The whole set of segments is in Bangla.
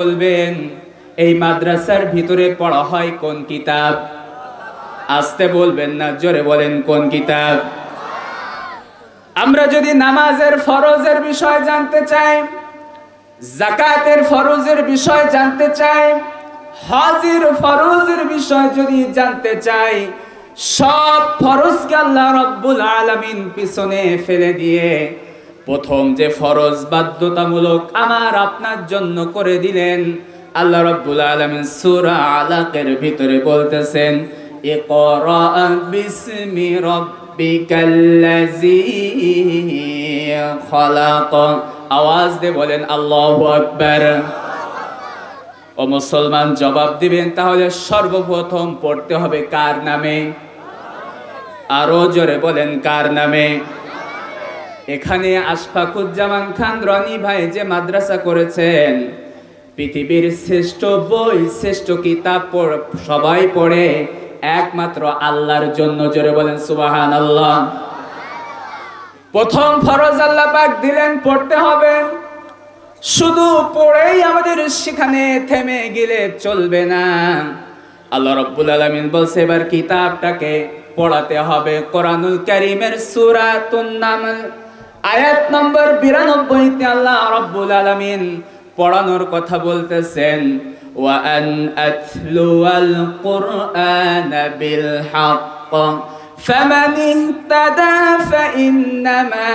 বলবেন, এই মাদ্রাসার ভিতরে পড়া হয় কোন কিতাব? আসতে বলবেন না, জোরে বলেন, কোন কিতাব? আমরা যদি নামাজের ফরজের বিষয় জানতে চাই জাকাতের ফরজের বিষয় জানতে চাই, হজের ফরজের বিষয় যদি জানতে চাই, সব ফরজকে আল্লাহ রব্বুল আলামিন পিছনে ফেলে দিয়ে প্রথম যে ফরজ বাধ্যতামূলক আমার আপনার জন্য করে দিলেন, আল্লাহ রব্বুল আলামিন সূরা আলাকের ভিতরে বলতেছেন আওয়াজ দিয়ে বলেন, আল্লাহু আকবার। ও মুসলমান জবাব দিবেন, তাহলে সর্বপ্রথম পড়তে হবে কার নামে? আরও জোরে বলেন, কার নামে? এখানে আশফাকুজ্জামান খান, রনি ভাই যে মাদ্রাসা করেছেন, পৃথিবীর শ্রেষ্ঠ বই, শ্রেষ্ঠ কিতাব সবাই পড়ে, একমাত্র আল্লাহর জন্য জোরে বলেন সুবাহান আল্লাহ প্রথম ফরজ আল্লাহ পাক দিলেন, পড়তে হবে। শুধু পড়েই আমাদের সেখানে থেমে গেলে চলবে না। আল্লাহ রব্বুল আলামিন বলছে, এবার কিতাবটাকে পড়াতে হবে। কোরআনুল কারীমের সুরাতুন নামল। আয়াত নম্বর 92 তে আল্লাহ রব্বুল আলামিন পড়ানোর কথা বলতেছেন ওয়া আন আতলুয়াল কুরআন বিল হক فمن اهتدى فإنما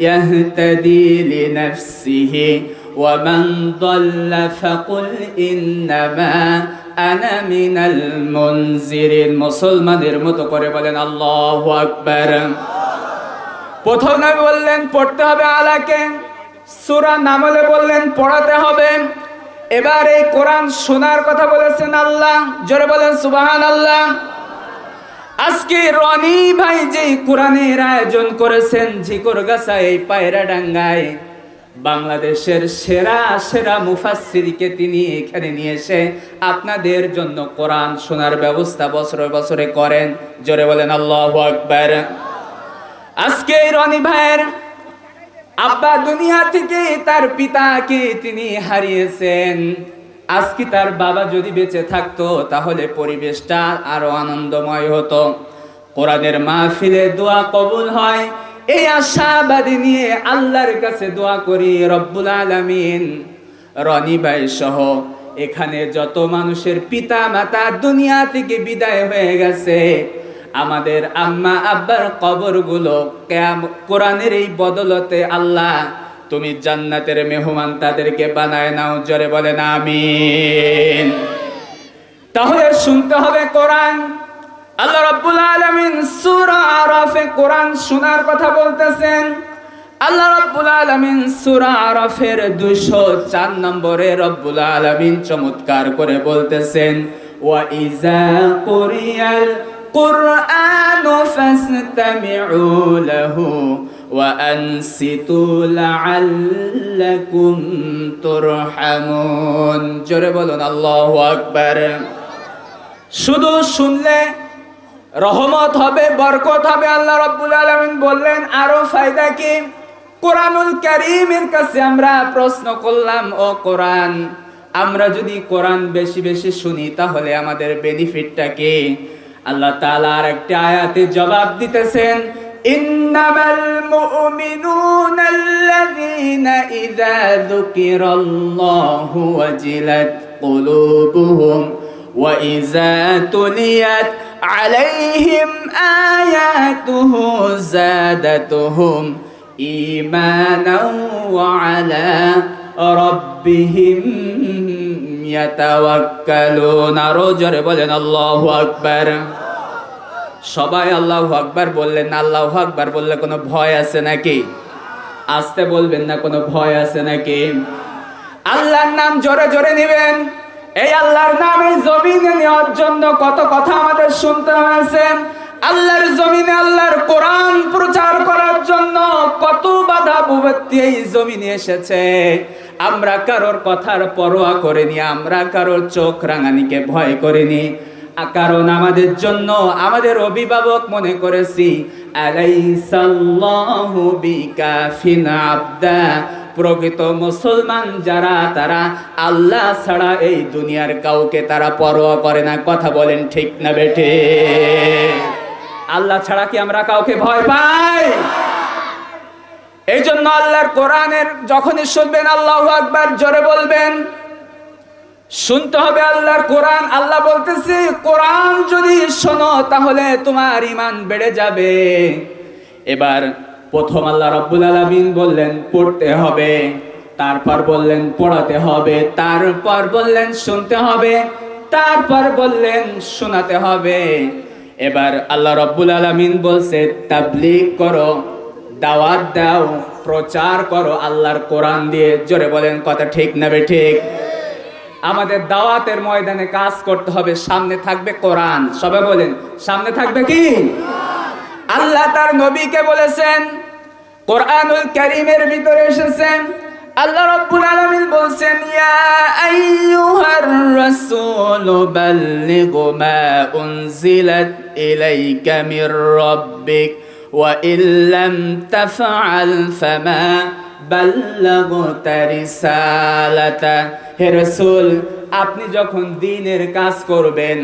يهتدي لنفسه ومن ضل فقل إنما أنا من المنذرين মুসলমানের মতো করে বলেন আল্লাহু আকবার প্রথম বললেন, পড়তে হবে আলাকে। সূরা নামলে বললেন, পড়াতে হবে। এবার এই কোরআন শোনার কথা বলেছেন আল্লাহ। জোরে বলেন সুবাহান আল্লাহ আজকে রনি ভাই যে কোরআনের আয়োজন করেছেন ঝিকর গাছা এই পায়রা ডাঙ্গায়, বাংলাদেশের সেরা সেরা মুফাসসিরকে তিনি এখানে নিয়ে এসে আপনাদের জন্য কোরআন শোনার ব্যবস্থা বছরে বছরে করেন। জোরে বলেন, আল্লাহু আকবার। আজকে রনি ভাইয়ের আব্বা দুনিয়া থেকে তার পিতাকে তিনি হারিয়েছেন। আজকে তার বাবা যদি বেঁচে থাকতো, তাহলে পরিবেশটা আরও আনন্দময় হতো। কোরআনের মাহফিলে দোয়া কবুল হয়। এই আশাবাদী নিয়ে আল্লাহর কাছে দোয়া করি রব্বুল আলামিন। রনি ভাই সহ, এখানে যত মানুষের পিতা মাতা দুনিয়া থেকে বিদায় হয়ে গেছে আমাদের আম্মা আব্বার কবরগুলো কেয়াম, কোরআনের এই বদলতে আল্লাহ, তুমি জান্নাতের মেহমান তাদেরকে বানায় নাও, জোরে বলেন আমিন। তাহলে শুনতে হবে কোরআন। আল্লাহ রাব্বুল আলামিন সূরা আরাফে কোরআন শোনার কথা বলতেছেন। আল্লাহ রাব্বুল আলামিন সূরা আরাফের 204 নম্বরে রব্বুল আলামিন চমৎকার করে বলতেছেন, ওয়া ইজা কুরিয়াল ফাসতামিউ লাহু ওয়া আনসিতু লাআল্লাকুম তুরহামুন জোরে বলুন, আল্লাহু আকবার। শুধু শুনলে রহমত হবে, বরকত হবে, আল্লাহ রাব্বুল আলামিন বললেন। আরও ফায়দা কি? কোরআনুল কারীমের কাছে আমরা প্রশ্ন করলাম, ও কোরআন, আমরা যদি কোরআন বেশি বেশি শুনি, তাহলে আমাদের বেনিফিটটা কি? আল্লাহ তাআলা আর একটা আয়াতে জবাব দিতেছেন ইন্নামাল মুমিনুনা আল্লাযীনা ইযা যুকিরাল্লাহু ওয়াজিলাত কুলুবুহুম وإذا تليت عليهم آياته زادتهم إيمانا وعلى ربهم জোরে বলেন, আল্লাহু আকবার। সবাই আল্লাহু আকবার বললেন, আল্লাহু আকবার বললে কোনো ভয় আছে নাকি? আসতে বলবেন না, কোনো ভয় আছে নাকি? আল্লাহর নাম জোরে জোরে নেবেন। এই আল্লাহর নাম এই জমিনে নেওয়ার জন্য কত কথা আমাদের শুনতে হয়েছে। আল্লাহর জমিনে আল্লাহর কোরআন প্রচার করার জন্য কত বাধা বিপত্তি এই জমিনে এসেছে। আমরা কারোর কথার পরোয়া করিনি, আমরা কারোর চোখ রাঙানিকে ভয় করিনি। কারণ আমাদের জন্য আমাদের অভিভাবক মনে করেছি প্রকৃত মুসলমান যারা, তারা আল্লাহ ছাড়া এই দুনিয়ার কাউকে তারা পরোয়া করে না। কথা বলেন ঠিক না বেটে আল্লাহ ছাড়া কি আমরা কাউকে ভয় পাই? এই জন্য আল্লাহর কোরআনের যখনই শুনবেন আল্লাহ আকবার জোরে বলবেন। শুনতে হবে আল্লাহর কোরআন। আল্লাহ বলতেছে, কোরআন যদি শোনো, তাহলে তোমার ইমান বেড়ে যাবে। এবার প্রথম আল্লাহ রাব্বুল আলামিন বললেন, পড়তে হবে। তারপর বললেন, পড়াতে হবে। তারপর বললেন, শুনতে হবে। তারপর বললেন, শোনাতে হবে। এবার আল্লাহ রাব্বুল আলামিন বলছে, তাবলীগ করো। দাওয়াত দাও, প্রচার করো আল্লাহর কোরআন দিয়ে। জোরে বলেন, কথা ঠিক না বে ঠিক? আমাদের দাওয়াতের ময়দানে কাজ করতে হবে, সামনে থাকবে কোরআন। সবাই বলেন, সামনে থাকবে কি? আল্লাহ তার নবীকে বলেছেন, কোরআনুল কারীমের ভিতরে এসেছেন। আল্লাহ রাব্বুল আলামিন বলছেন, ইয়া আইয়ুহার রাসূল বাল্লিগ মা উনজিলাত ইলাইকা মির রাব্বিক। ওয়া ইল্লাম তাফআল ফামা বাল্লাগতা রিসালাতা হে রাসূল, আপনি যখন দিনের কাজ করবেন,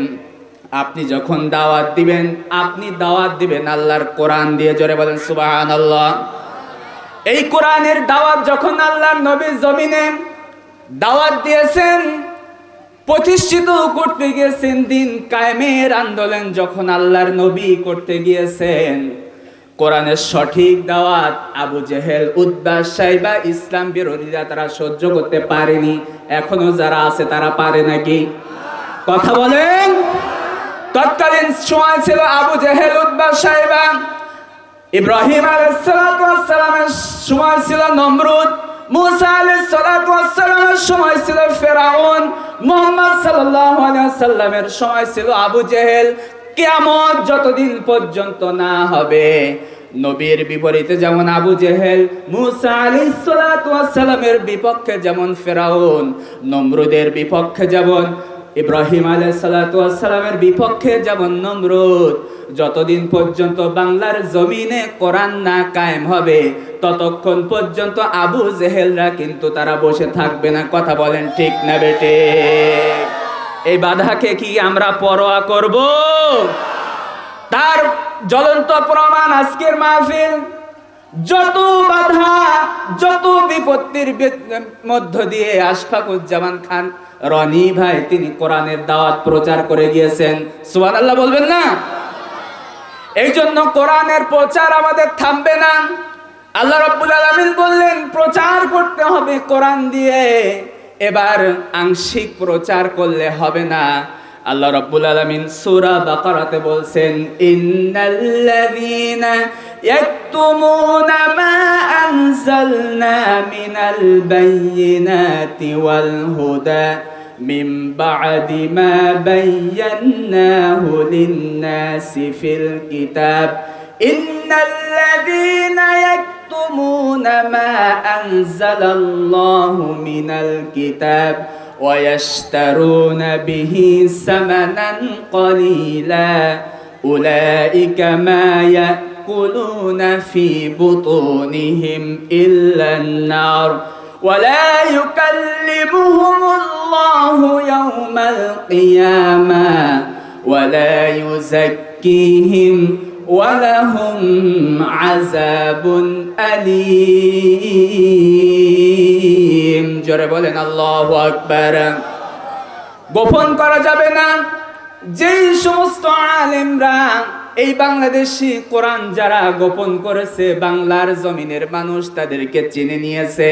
আপনি যখন দাওয়াত দিবেন, আপনি দাওয়াত দিবেন আল্লাহর কোরআন দিয়ে জোরে বলেন সুবহানাল্লাহ। এই কোরআনের দাওয়াত যখন আল্লাহর নবী জমিনে দাওয়াত দিয়েছেন, প্রতিষ্ঠিত করতে গিয়েছেন, দিন কায়েমের আন্দোলন যখন আল্লাহর নবী করতে গিয়েছেন কোরআনের সঠিক দাওয়াত আবু জেহেল উদ্বাস সাইবা ইসলাম বিরোধীরা তারা সহ্য করতে পারেনি। এখনও যারা আছে, তারা পারে নাকি? কথা বলেন। তৎকালীন সময় ছিল আবু জেহেল উদ্বাস সাইবা ইব্রাহিম আলাইসালামের সময় ছিল নমরুদ, মুসা আলাইসালামের সময় ছিল ফেরাউন, মোহাম্মদ সাল্লামের সময় ছিল আবু জেহেল। কিয়ামত যতদিন পর্যন্ত না হবে। নবীর বিপরীতে যেমন আবু জেহেল, মুসা আলাইসালামের বিপক্ষে যেমন ফেরাউন, নমরুদের বিপক্ষে যেমন ইব্রাহিম আলাইসালামের বিপক্ষে যেমন নমরুদ, যতদিন পর্যন্ত বাংলার জমিনে কোরআন না কায়েম হবে, ততক্ষণ পর্যন্ত আবু জেহেলরা কিন্তু তারা বসে থাকবে না। কথা বলেন ঠিক না বেটে? এই বাধাকে কি আমরা পরোয়া করব? তার জ্বলন্ত প্রমাণ আজকের মাহফিল। যত বাধা, যত বিপত্তির মধ্য দিয়ে আশফাকুজ্জামান খান, রনি ভাই, তিনি কোরআনের দাওয়াত প্রচার করে গিয়েছেন। সুবহান আল্লাহ বলবেন না? এই জন্য কোরআনের প্রচার আমাদের থামবে না। আল্লাহ রাব্বুল আলামিন বললেন, প্রচার করতে হবে কোরআন দিয়ে। এবার আংশিক প্রচার করলে হবে না। আল্লাহ রাব্বুল আলামিন সূরা বাকারাতে বলছেন, ইন্নাল্লাযীনা ইয়াকতুমুনা মা আনজালনা মিনাল বাইয়িনাতি ওয়াল হুদা মিন বা'দি মা বায়্যানাহু লিন-নাসি ফিল কিতাব। ইন্নাল্লাযীনা ইয়াক يكتمون ما أنزل الله من الكتاب ويشترون به ثمنا قليلا. أولئك ما يأكلون في بطونهم إلا النار. ولا يكلمهم الله يوم القيامة. ولا يزكيهم ولهم عذاب أليم জোরে বলেন আল্লাহু আকবার গোপন করা যাবে না যেই সমস্ত আলেমরা এই বাংলাদেশি কোরআন যারা গোপন করেছে বাংলার জমিনের মানুষ তাদেরকে চিনে নিয়েছে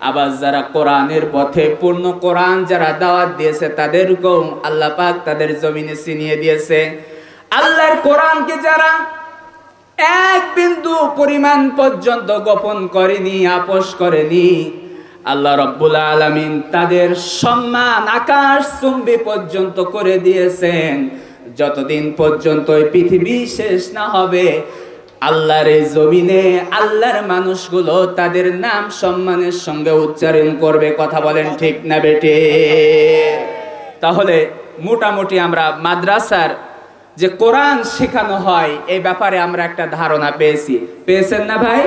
আবার যারা কোরআনের পথে পূর্ণ কোরআন যারা দাওয়াত দিয়েছে তাদেরকেও আল্লাহ পাক তাদের জমিনে চিনিয়ে দিয়েছে আল্লাহর কোরআনকে যারা এক বিন্দু পরিমাণ পর্যন্ত গোপন করেনি, আপোষ করেনি, আল্লাহ রব্বুল আলামিন তাদের সম্মান আকাশ চুম্বি পর্যন্ত করে দিয়েছেন। যতদিন পর্যন্ত পৃথিবী শেষ না হবে, আল্লাহর জমিনে আল্লাহর মানুষগুলো তাদের নাম সম্মানের সঙ্গে উচ্চারণ করবে, কথা বলেন ঠিক না বেটে তাহলে মোটামুটি আমরা মাদ্রাসার যে কোরআন শেখানো হয়, এই ব্যাপারে আমরা একটা ধারণা পেয়েছি। পেয়েছেন না ভাই?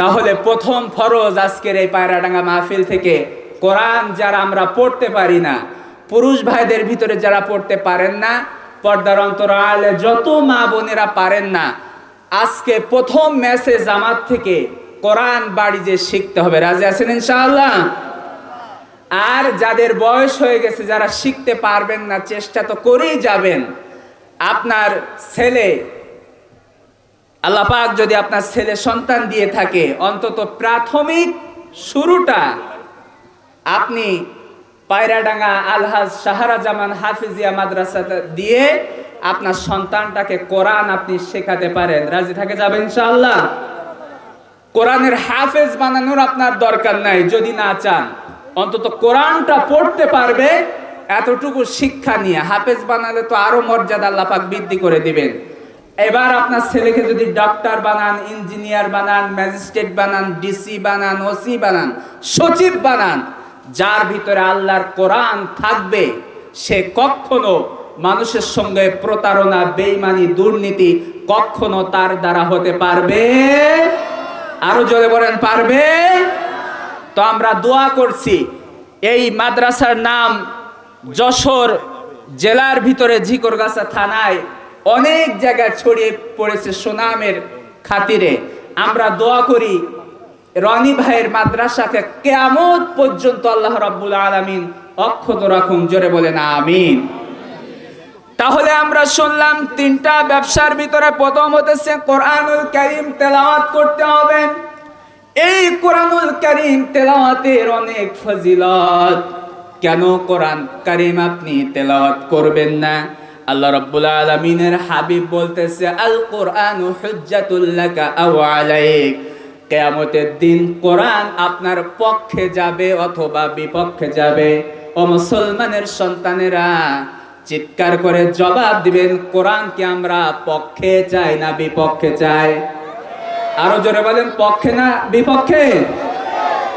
তাহলে প্রথম ফরজ আজকের এই পায়রাডাঙ্গা মাহফিল থেকে কোরআন যারা আমরা পড়তে পারি না, পুরুষ ভাইদের ভিতরে যারা পড়তে পারেন না, পর্দার অন্তরালে যত মা বোনেরা পারেন না, আজকে প্রথম ম্যাসেজ জামাত থেকে কোরআন বাড়ি যে শিখতে হবে। রাজি আছেন ইনশাআল্লাহ? আর যাদের বয়স হয়ে গেছে, যারা শিখতে পারবেন না, চেষ্টা তো করেই যাবেন। আপনার ছেলে, আল্লাহ পাক যদি আপনার ছেলে সন্তান দিয়ে থাকে, অন্তত প্রাথমিক শুরুটা আপনি পায়রাডাঙ্গা আলহাজ সাহারা জামান হাফিজিয়া মাদ্রাসা দিয়ে আপনার সন্তানটাকে কোরআন আপনি শেখাতে পারেন। রাজি থাকে যাবেন ইনশাআল্লাহ? কোরআনের হাফেজ বানানোর আপনার দরকার নাই, যদি না চান। অন্তত কোরআনটা পড়তে পারবে এতটুকু শিক্ষা নিয়ে হাফেজ বানালে তো আরও মর্যাদা আল্লাহ পাক বৃদ্ধি করে দিবেন। এবার আপনার ছেলেকে যদি ডক্টর বানান ইঞ্জিনিয়ার বানান ম্যাজিস্ট্রেট বানান ডিসি বানান ওসি বানান, সচিব বানান, যার ভিতরে আল্লাহর কোরআন থাকবে, সে কখনো মানুষের সঙ্গে প্রতারণা, বেইমানি, দুর্নীতি কখনো তার দ্বারা হতে পারবে? আরও জোরে বলেন, পারবে? তো আমরা দোয়া করছি, এই মাদ্রাসার নাম যশোর জেলার ভিতরে ঝিকরগাছা থানায় অনেক জায়গায় ছড়িয়ে পড়েছে সুনামের খাতিরে। আমরা দোয়া করি রনি ভাইয়ের মাদ্রাসাকে কেয়ামত পর্যন্ত আল্লাহ রাব্বুল আলামিন অক্ষত রাখুন, জোরে বলেন আমিন। তাহলে আমরা শুনলাম তিনটা ব্যবসার ভিতরে প্রথম হতেছে কোরআনুল কারীম তেলাওয়াত করতে হবে। এই কোরআনুল কারীম তেলাওয়াতের অনেক ফজিলত। কেন কোরআন কারীম আপনি তেলাওয়াত করবেন না? আল্লাহ রাব্বুল আলামিনের হাবিব বলতেছে আল কোরআন আলাইক। কেয়ামতের দিন কোরআন আপনার পক্ষে যাবে অথবা বিপক্ষে যাবে। ও মুসলমানের সন্তানেরা চিৎকার করে জবাব দিবেন কোরআনকে আমরা পক্ষে চাই না বিপক্ষে চাই? আরও জোরে বলেন, পক্ষে না বিপক্ষে?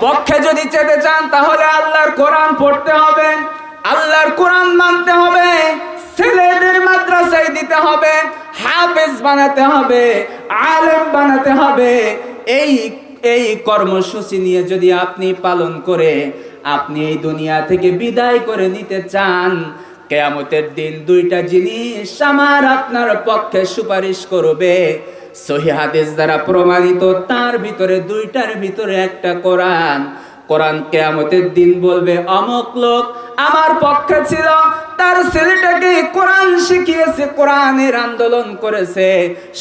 পক্ষে যদি যেতে চান, তাহলে আল্লাহর কোরআন পড়তে হবে, আল্লাহর কোরআন মানতে হবে, ছেলেদের মাদ্রাসায় দিতে হবে, হাফেজ বানাতে হবে, আলেম বানাতে হবে। এই এই কর্মসূচি নিয়ে যদি আপনি পালন করে আপনি এই দুনিয়া থেকে বিদায় করে নিতে চান, কেয়ামতের দিন দুইটা জিনিস আমার আপনার পক্ষে সুপারিশ করবে। সহি হাদিস দ্বারা প্রমাণিত, তার ভিতরে, দুইটার ভিতরে একটা কোরআন। কোরআন কেয়ামতের দিন বলবে, অমক লোক আমার পক্ষে ছিল, তার ছেলেটাকে কোরআন শিখিয়েছে, কোরআনের আন্দোলন করেছে,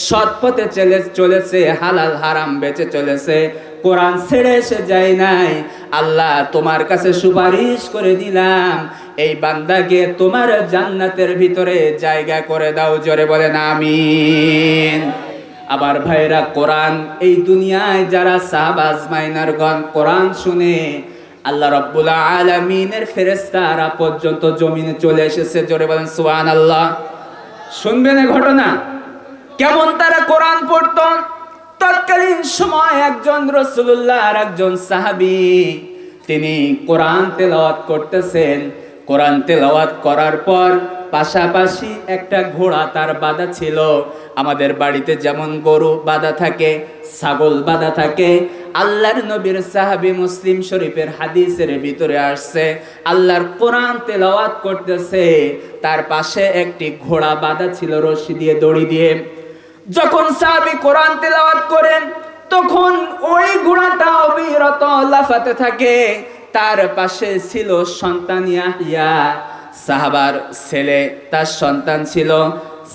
সৎ পথে চলে, চলেছে, হালাল হারাম বেঁচে চলেছে, কোরআন ছেড়ে এসে যায় নাই। আল্লাহ তোমার কাছে সুপারিশ করে দিলাম, এই বান্দাকে তোমার জান্নাতের ভিতরে জায়গা করে দাও, জোরে বলেন, আমিন। আবার ভাইরা কোরআন, এই দুনিয়ায় যারা সাহাবাজ মাইনার গণ কোরআন শুনে, আল্লাহ রব্বুল আলামিনের ফেরেশতারা পর্যন্ত জমিনে চলে এসেছে। জোরে বলেন সুবহান আল্লাহ শুনবেন এ ঘটনা? কেমন তারা কোরআন পড়ত? তৎকালীন সময় একজন রসুল্লাহ আর একজন সাহাবি, তিনি কোরআন তেলাওয়াত করতেছেন। কোরআন তেলাওয়াত করার পর পাশাপাশি একটা ঘোড়া তার বাধা ছিল। আমাদের বাড়িতে যেমন গরু বাধা থাকে, ছাগল বাধা থাকে, আল্লাহর নবীর সাহাবি মুসলিম শরীফের হাদিসের ভিতরে আসছে, আল্লাহর কোরআন তেলাওয়াত করতেছে, তার পাশে একটি ঘোড়া বাধা ছিল রশি দিয়ে, দড়ি দিয়ে। যখন সাহাবি কোরআন তেলাওয়াত করেন, তখন ওই ঘোড়াটা অবিরত লাফাতে থাকে। তার পাশে ছিল সন্তান ইয়াহিয়া। সাহাবার ছেলে, তার সন্তান ছিল।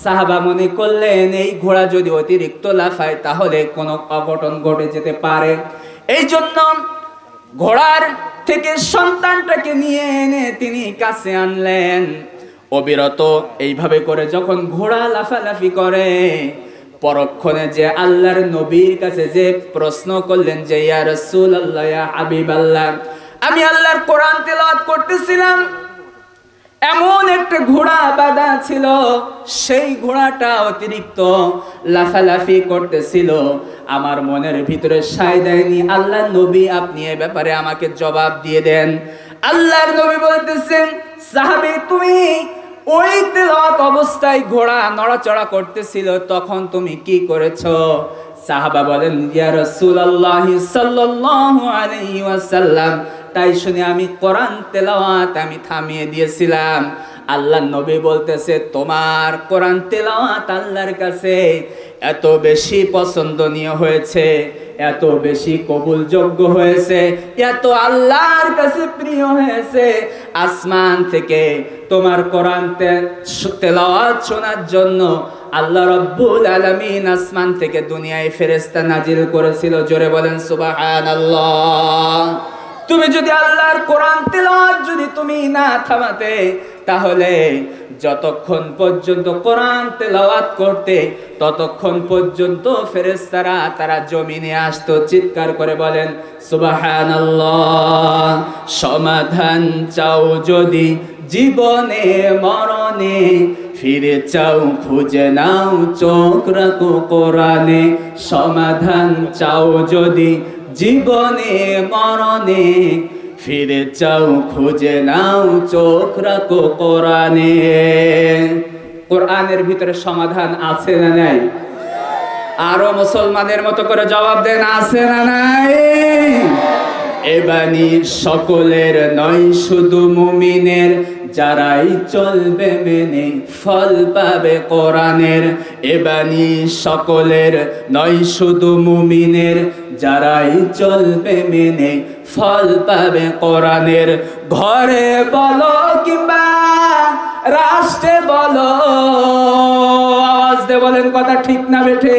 সাহাবা মনে করলেন, এই ঘোড়া যদি অতিরিক্ত লাফায়, তাহলে কোনো অঘটন ঘটে যেতে পারে। এই জন্য ঘোড়ার থেকে সন্তানটাকে নিয়ে এনে তিনি কাছে আনলেন। অবিরত এইভাবে করে যখন ঘোড়া লাফালাফি করে, পরক্ষণে যে আল্লাহর নবীর কাছে যে প্রশ্ন করলেন যে, ইয়া রাসূল আল্লাহ ইয়া হাবিব আল্লাহ আমি আল্লাহর কোরআন তেলাওয়াত করতেছিলাম। এমন একটা ঘোড়া বাঁধা ছিল, সেই ঘোড়াটা অতিরিক্ত লাফালাফি করতেছিল। আমার মনের ভিতরে সায় দেয়নি, আল্লাহ নবী, আপনি এ ব্যাপারে আমাকে জবাব দিয়ে দেন। আল্লাহর নবী বলতেছেন, সাহাবী, তুমি ওই তেলাওয়াত অবস্থায় ঘোড়া নড়াচড়া করতেছিল, তখন তুমি কি করেছ? সাহাবা বলেন, ইয়া রাসূলুল্লাহ সাল্লাল্লাহু আলাইহি ওয়াসাল্লাম তাই শুনে আমি কোরআন তেলাওয়াত আমি থামিয়ে দিয়েছিলাম। আল্লাহ নবী বলতেছে, তোমার কোরআন তেলাওয়াত আল্লাহর কাছে এত বেশি পছন্দনীয় হয়েছে, এত বেশি কবুলযোগ্য হয়েছে, এত আল্লাহর কাছে প্রিয় হয়েছে। আসমান থেকে তোমার কোরআন তেলাওয়াত শোনার জন্য আল্লাহ রব্বুল আলামিন আসমান থেকে দুনিয়ায় ফেরেশতা নাজিল করেছিল। জোরে বলেন, সুবহানাল্লাহ। তুমি যদি আল্লাহর কোরআন তেলাওয়াত যদি তুমি না থামাতে, তাহলে যতক্ষণ পর্যন্ত কোরআন তেলাওয়াত করতে, ততক্ষণ পর্যন্ত ফেরেশতারা তারা জমিনে আসতো চিৎকার করে বলেন, সুবহানাল্লাহ, সমাধান চাও যদি জীবনে, মরণে, ফিরে চাও, খুঁজে নাও চোখ রাখো কোরআনে, সমাধান চাও যদি জীবনে, মরণে। ফিরে চাও, খুঁজে নাও, চোখ রাখো কোরআনে। কোরআনের ভিতরে সমাধান আছে না নাই? আরও মুসলমানের মতো করে জবাব দেন, আছে না নাই? এবানি সকলের নয়, শুধু মুমিনের। যারাই চলবে মেনে ফল পাবে কোরআনের। এবানি সকলের নয়, শুধু মুমিনের। যারাই চলবে মেনে ফল পাবে কোরআনের। ঘরে বলো কিংবা রাষ্ট্রে বলো। আওয়াজ দে বলেন কথা ঠিক না বেঠে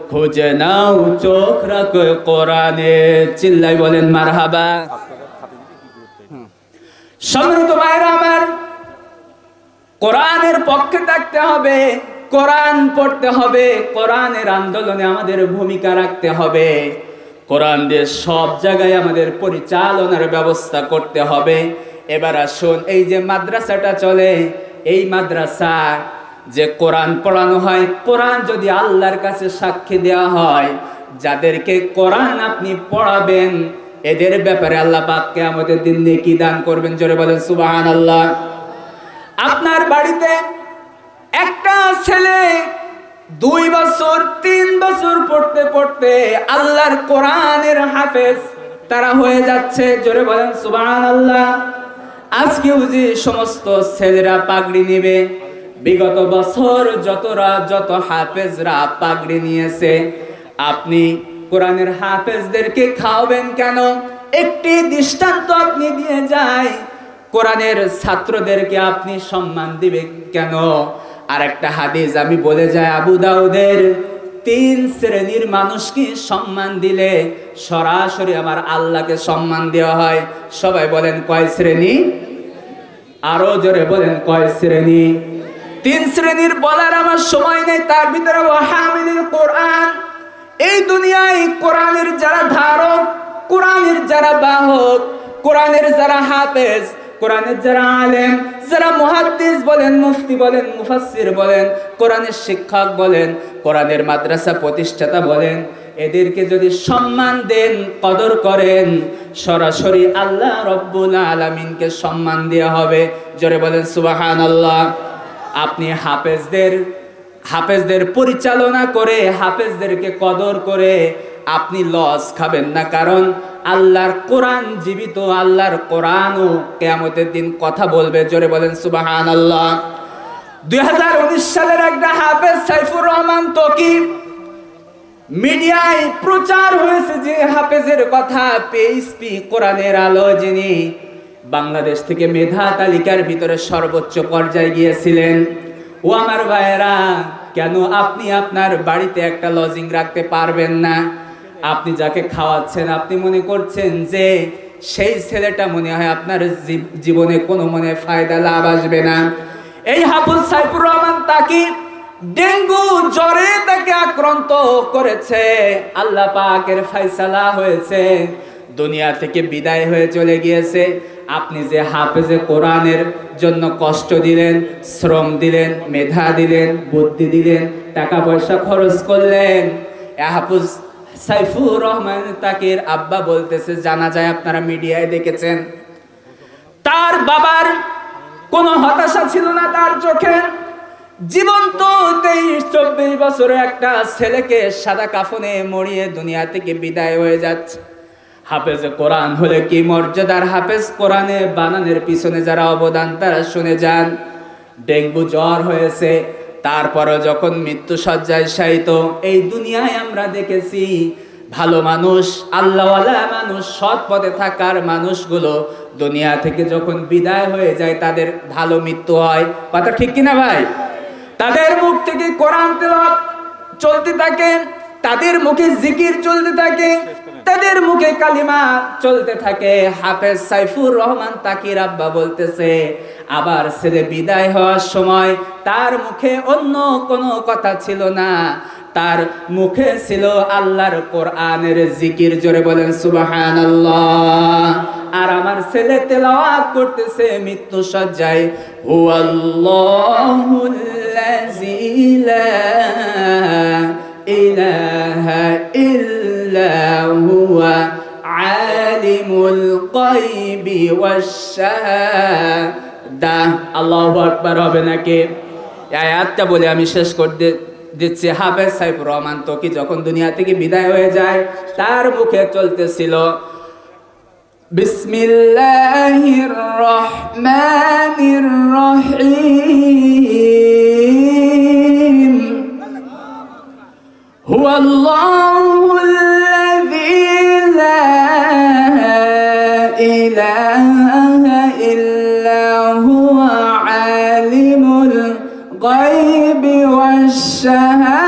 খুঁজে নাও, চোখ রাখো কোরআনে। চিল্লাই বলেন, মারহাবা। সম্মানিত ভাইরা আমার, কোরআনের পক্ষে থাকতে হবে, কোরআন পড়তে হবে, কোরআনের আন্দোলনে আমাদের ভূমিকা রাখতে হবে। কোরআন দিয়ে সব জায়গায় আমাদের পরিচালনার ব্যবস্থা করতে হবে। এবার আসুন, এই যে মাদ্রাসাটা চলে, এই মাদ্রাসা যে কোরআন পড়ানো হয়, কোরআন যদি আল্লাহর কাছে সাক্ষী দেওয়া হয়, যাদেরকে কোরআন আপনি পড়াবেন, এদের ব্যাপারে আল্লাহ পাককে আমাদের দিন দিয়ে কি দান করবেন। জোরে বলেন সুবাহান আল্লাহ আপনার বাড়িতে একটা ছেলে দুই বছর, তিন বছর পড়তে পড়তে আল্লাহর কোরআনের হাফেজ তারা হয়ে যাচ্ছে। জোরে বলেন সুবাহান আল্লাহ আজকেও যে সমস্ত ছেলেরা পাগড়ি নেবে বিগত বছর যতরা যত হাফেজরা পাগড়ি নিয়েছে, আপনি কোরআনের হাফেজদেরকে খাওয়াবেন কেন? একটি দৃষ্টান্ত আপনি দিয়ে যায় কোরআনের ছাত্রদেরকে আপনি সম্মান দিবেন কেন? আর একটা হাদিস আমি বলে যাই, আবু দাউদের তিন শ্রেণির মানুষকে সম্মান দিলে সরাসরি আমার আল্লাহকে সম্মান দেওয়া হয়। সবাই বলেন কয় শ্রেণি? আরও জোরে বলেন কয় শ্রেণি? তিন শ্রেণির বলার আমার সময় নেই, তার ভিতরে কোরআন। এই দুনিয়ায় কোরআনের যারা ধারক, কোরআনের যারা বাহক, কোরআনের যারা হাফেজ, কোরআনের যারা আলেম, যারা মুহাদ্দিস বলেন, মুফতি বলেন, মুফাসসির বলেন, কোরআনের শিক্ষক বলেন, কোরআনের মাদ্রাসা প্রতিষ্ঠাতা বলেন, এদেরকে যদি সম্মান দেন, কদর করেন, সরাসরি আল্লাহ রব্বুল আলামিনকে সম্মান দেওয়া হবে। জোরে বলেন সুবহানাল্লাহ। আপনি হাফেজদের হাফেজদের পরিচালনা করে, হাফেজদেরকে কদর করে আপনি লস খাবেন না। কারণ আল্লাহর কোরআন জীবিত, আল্লাহর কোরআনও কেয়ামতের দিন কথা বলবে। জোরে বলেন সুবাহান আল্লাহ দুই হাজার উনিশ সালের একটা হাফেজ সাইফুর রহমান তকিব মিডিয়ায় প্রচার হয়েছে যে হাফেজের কথা পিএইচপি কোরআনের আলো যিনি বাংলাদেশ থেকে মেধা তালিকার ভিতরে সর্বোচ্চ পর্যায়ে গিয়েছিলেন। ও আমার ভাইয়েরা, কেন আপনি আপনার বাড়িতে একটা লজিং রাখতে পারবেন না? আপনি যাকে খাওয়াচ্ছেন, আপনি মনে করছেন যে সেই ছেলেটা মনে হয় আপনার জীবনে কোনো মনে ফায়দা, লাভ আসবে না। এই হাফুজ সাইফুর রহমান তাকে ডেঙ্গু জ্বরে তাকে আক্রান্ত করেছে। আল্লাহ পাকের ফাইসালা হয়েছে। দুনিয়া থেকে বিদায় হয়ে চলে গিয়েছে। আপনি যে হাফেজে কোরআনের জন্য কষ্ট দিলেন, শ্রম দিলেন, মেধা দিলেন, বুদ্ধি দিলেন টাকা পয়সা খরচ করলেন। হাফুজ সাইফুর রহমান তাকির আব্বা বলতেছে, জানা যায় আপনারা মিডিয়ায় দেখেছেন। তার বাবার কোনো হতাশা ছিল না তার চোখে। জীবন্ত তেইশ, চব্বিশ বছরের একটা ছেলেকে সাদা কাফনে মরিয়ে দুনিয়া থেকে বিদায় হয়ে যাচ্ছে। হাফেজ কোরআন হলে কি মর্যাদার হাফেজ? কোরআনে বানানের পিছনে যারা অবদান, তারা শুনে যান। ডেঙ্গু জ্বর হয়েছে, তারপরও যখন মৃত্যু সজ্জায় শায়িত, এই দুনিয়ায় আমরা দেখেছি ভালো মানুষ, আল্লাহওয়ালা মানুষ, সৎ পথে থাকার মানুষগুলো দুনিয়া থেকে যখন বিদায় হয়ে যায়, তাদের ভালো মৃত্যু হয়। কথা ঠিক কিনা ভাই? তাদের মুখ থেকে কোরআন তেলাওয়াত চলতে থাকে। তাদের মুখে জিকির চলতে থাকে, তাদের মুখে কালিমা চলতে থাকে। হাফেজ সাইফুর রহমান তাকির আব্বা বলতেছে, আবার ছেলে বিদায় হওয়ার সময় তার মুখে অন্য কোনো কথা ছিল না। তার মুখে ছিল আল্লাহর কোরআনের জিকির। জোরে বলেন, সুবহানাল্লাহ। আর আমার ছেলে তেলাওয়াত করতেছে, মৃত্যু সজ্জায়। হুয়াল্লাহুল্লাযী লা হুয়া আলিমুল গায়বি ওয়াশ শাহাদা আল্লাহু আকবার হবে নাকি? এই আয়াতটা বলে আমি শেষ করে দিচ্ছি। হাফেজ সাইফুর রহমান তোকি যখন দুনিয়া থেকে বিদায় হয়ে যায়, তার মুখে চলতেছিল, বিসমিল্লাহির রহমানির রহিম। هو الله الذي لا إله إلا هو عالم الغيب والشهادة.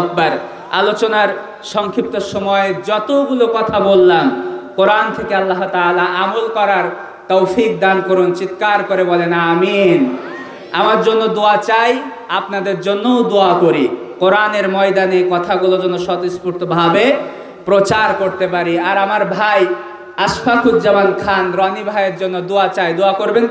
আকবার। আলোচনার সংক্ষিপ্ত সময়ে যতগুলো কথা বললাম, কোরআন থেকে আল্লাহ তাআলা আমল করার তৌফিক দান করুন, চিৎকার করে বলেন, আমিন। আমার জন্য দোয়া চাই, আপনাদের জন্যও দোয়া করি। কোরআনের ময়দানে কথাগুলো যেন স্বতঃস্ফূর্তভাবে প্রচার করতে পারি। আর আমার ভাই আশফাকুজ্জামান খান, রনি ভাইয়ের জন্য দোয়া চাই। দোয়া করবেন?